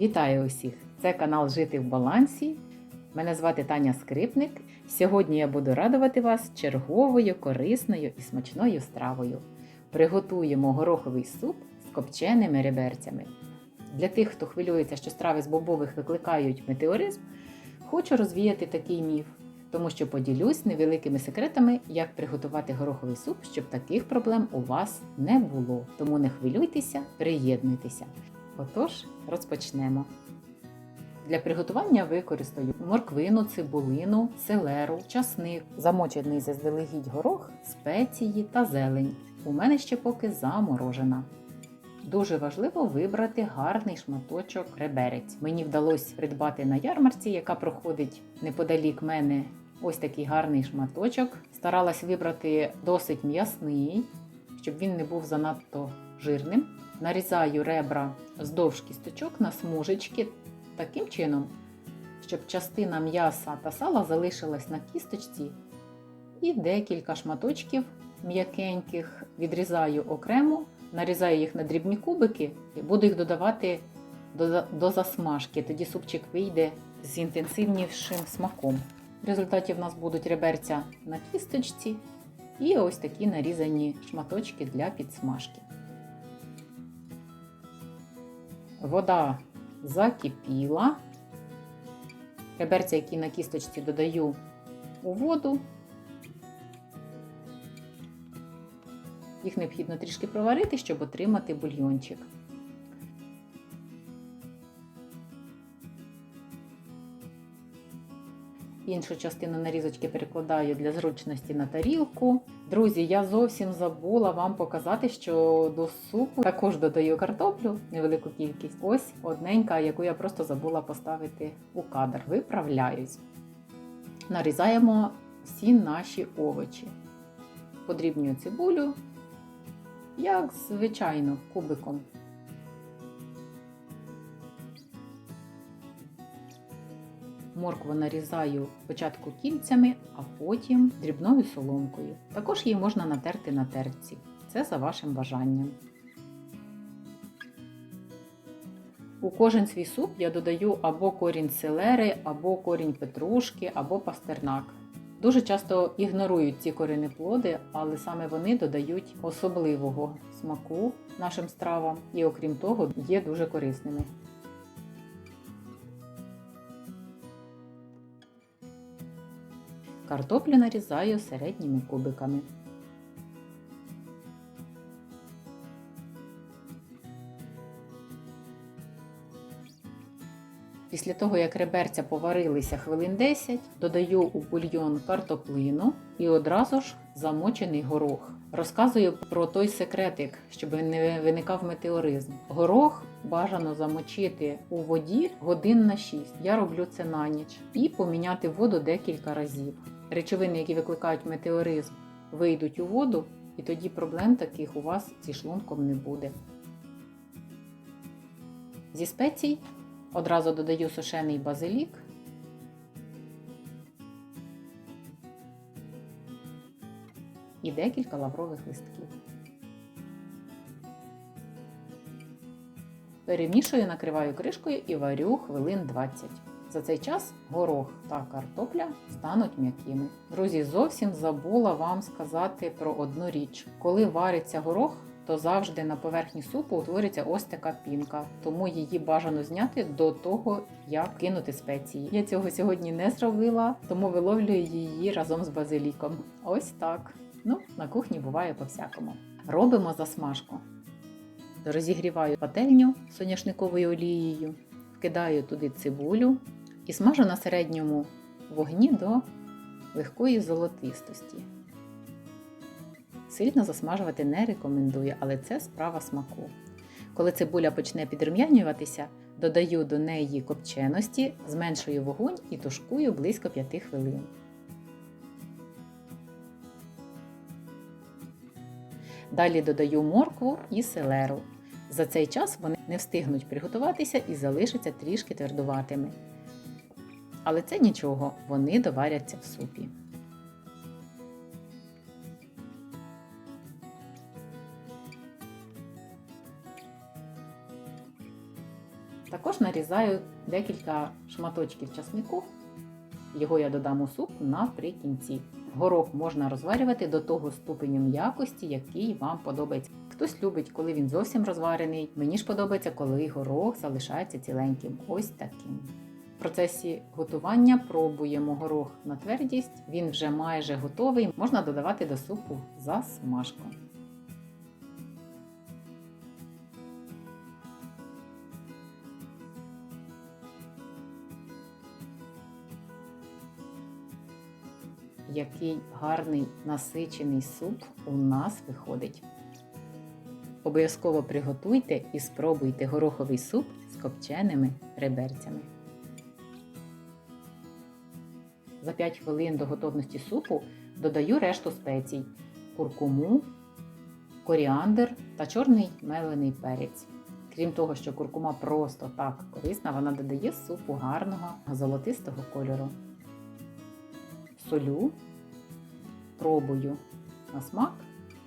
Вітаю усіх! Це канал Жити в балансі. Мене звати Таня Скрипник. Сьогодні я буду радувати вас черговою корисною і смачною стравою. Приготуємо гороховий суп з копченими реберцями. Для тих, хто хвилюється, що страви з бобових викликають метеоризм, хочу розвіяти такий міф, тому що поділюсь невеликими секретами, як приготувати гороховий суп, щоб таких проблем у вас не було. Тому не хвилюйтеся, приєднуйтеся. Отож, розпочнемо. Для приготування використаю морквину, цибулину, селеру, часник, замочений заздалегідь горох, спеції та зелень. У мене ще поки заморожена. Дуже важливо вибрати гарний шматочок реберець. Мені вдалося придбати на ярмарці, яка проходить неподалік мене ось такий гарний шматочок. Старалась вибрати досить м'ясний, щоб він не був занадто жирним. Нарізаю ребра вздовж кісточок на смужечки таким чином, щоб частина м'яса та сала залишилась на кісточці, і декілька шматочків м'якеньких відрізаю окремо, нарізаю їх на дрібні кубики і буду їх додавати до, до засмажки. Тоді супчик вийде з інтенсивнішим смаком. В результаті в нас будуть реберця на кісточці і ось такі нарізані шматочки для підсмажки. Вода закипіла. Реберця, які на кісточці додаю у воду. Їх необхідно трішки проварити, щоб отримати бульйончик. Іншу частину нарізочки перекладаю для зручності на тарілку. Друзі, я зовсім забула вам показати, що до супу також додаю картоплю, невелику кількість. Ось одненька, яку я просто забула поставити у кадр. Виправляюсь. Нарізаємо всі наші овочі. Подрібнюю цибулю, як звичайно, кубиком. Моркву нарізаю спочатку кільцями, а потім дрібною соломкою. Також її можна натерти на терці. Це за вашим бажанням. У кожен свій суп я додаю або корінь селери, або корінь петрушки, або пастернак. Дуже часто ігнорують ці коренеплоди, але саме вони додають особливого смаку нашим стравам і, окрім того, є дуже корисними. Картоплю нарізаю середніми кубиками. Після того, як реберця поварилися хвилин 10, додаю у бульйон картоплину і одразу ж замочений горох. Розказую про той секретик, щоб не виникав метеоризм. Горох бажано замочити у воді годин на 6. Я роблю це на ніч і поміняти воду декілька разів. Речовини, які викликають метеоризм, вийдуть у воду, і тоді проблем таких у вас зі шлунком не буде. Зі спецій одразу додаю сушений базилік. І декілька лаврових листків. Перемішую, накриваю кришкою і варю хвилин 20. За цей час горох та картопля стануть м'якими. Друзі, зовсім забула вам сказати про одну річ. Коли вариться горох, то завжди на поверхні супу утворюється ось така пінка, тому її бажано зняти до того, як кинути спеції. Я цього сьогодні не зробила, тому виловлюю її разом з базиліком. Ось так. Ну, на кухні буває по-всякому. Робимо засмажку. Розігріваю пательню соняшниковою олією, вкидаю туди цибулю і смажу на середньому вогні до легкої золотистості. Сильно засмажувати не рекомендую, але це справа смаку. Коли цибуля почне підрум'янюватися, додаю до неї копченості, зменшую вогонь і тушкую близько 5 хвилин. Далі додаю моркву і селеру. За цей час вони не встигнуть приготуватися і залишаться трішки твердуватими. Але це нічого, вони доваряться в супі. Також нарізаю декілька шматочків часнику. Його я додам у суп наприкінці. Горох можна розварювати до того ступеню м'якості, який вам подобається. Хтось любить, коли він зовсім розварений. Мені ж подобається, коли горох залишається ціленьким. Ось таким. В процесі готування пробуємо горох на твердість. Він вже майже готовий. Можна додавати до супу за засмажку. Який гарний насичений суп у нас виходить. Обов'язково приготуйте і спробуйте гороховий суп з копченими реберцями. За 5 хвилин до готовності супу додаю решту спецій: куркуму, коріандр та чорний мелений перець. Крім того, що куркума просто так корисна, вона додає супу гарного золотистого кольору. Солю, пробую на смак.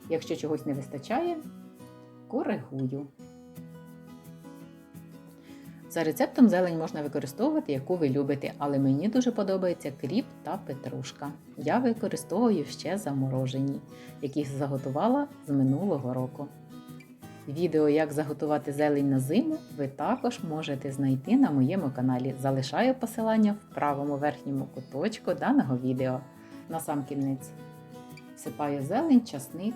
Якщо чогось не вистачає, коригую. За рецептом зелень можна використовувати, яку ви любите, але мені дуже подобається кріп та петрушка. Я використовую ще заморожені, які заготувала з минулого року. Відео, як заготувати зелень на зиму, ви також можете знайти на моєму каналі. Залишаю посилання в правому верхньому куточку даного відео. На сам кінець всипаю зелень, часник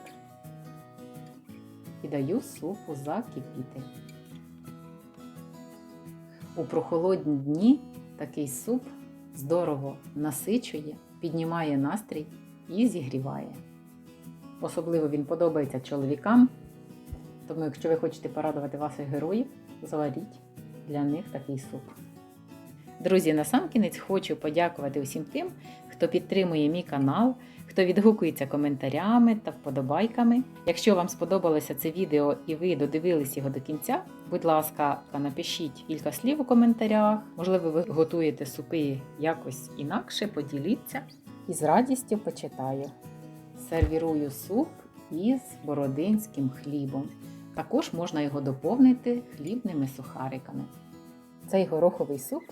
і даю супу закипіти. У прохолодні дні такий суп здорово насичує, піднімає настрій і зігріває. Особливо він подобається чоловікам. Тому, якщо ви хочете порадувати ваших героїв, заваріть для них такий суп. Друзі, насамкінець хочу подякувати усім тим, хто підтримує мій канал, хто відгукується коментарями та вподобайками. Якщо вам сподобалося це відео і ви додивились його до кінця, будь ласка, напишіть кілька слів у коментарях. Можливо, ви готуєте супи якось інакше, поділіться. І з радістю почитаю. Сервірую суп із бородинським хлібом. Також можна його доповнити хлібними сухариками. Цей гороховий суп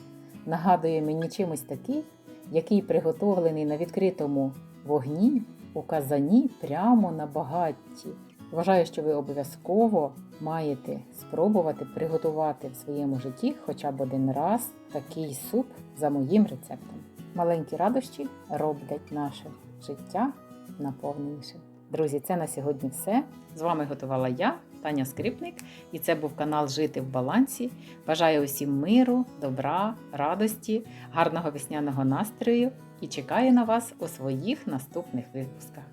нагадує мені чимось такий, який приготовлений на відкритому вогні у казані прямо на багатті. Вважаю, що ви обов'язково маєте спробувати приготувати в своєму житті хоча б один раз такий суп за моїм рецептом. Маленькі радощі роблять наше життя наповненішим. Друзі, це на сьогодні все. З вами готувала я, Таня Скрипник, і це був канал Жити в балансі. Бажаю усім миру, добра, радості, гарного весняного настрою і чекаю на вас у своїх наступних випусках.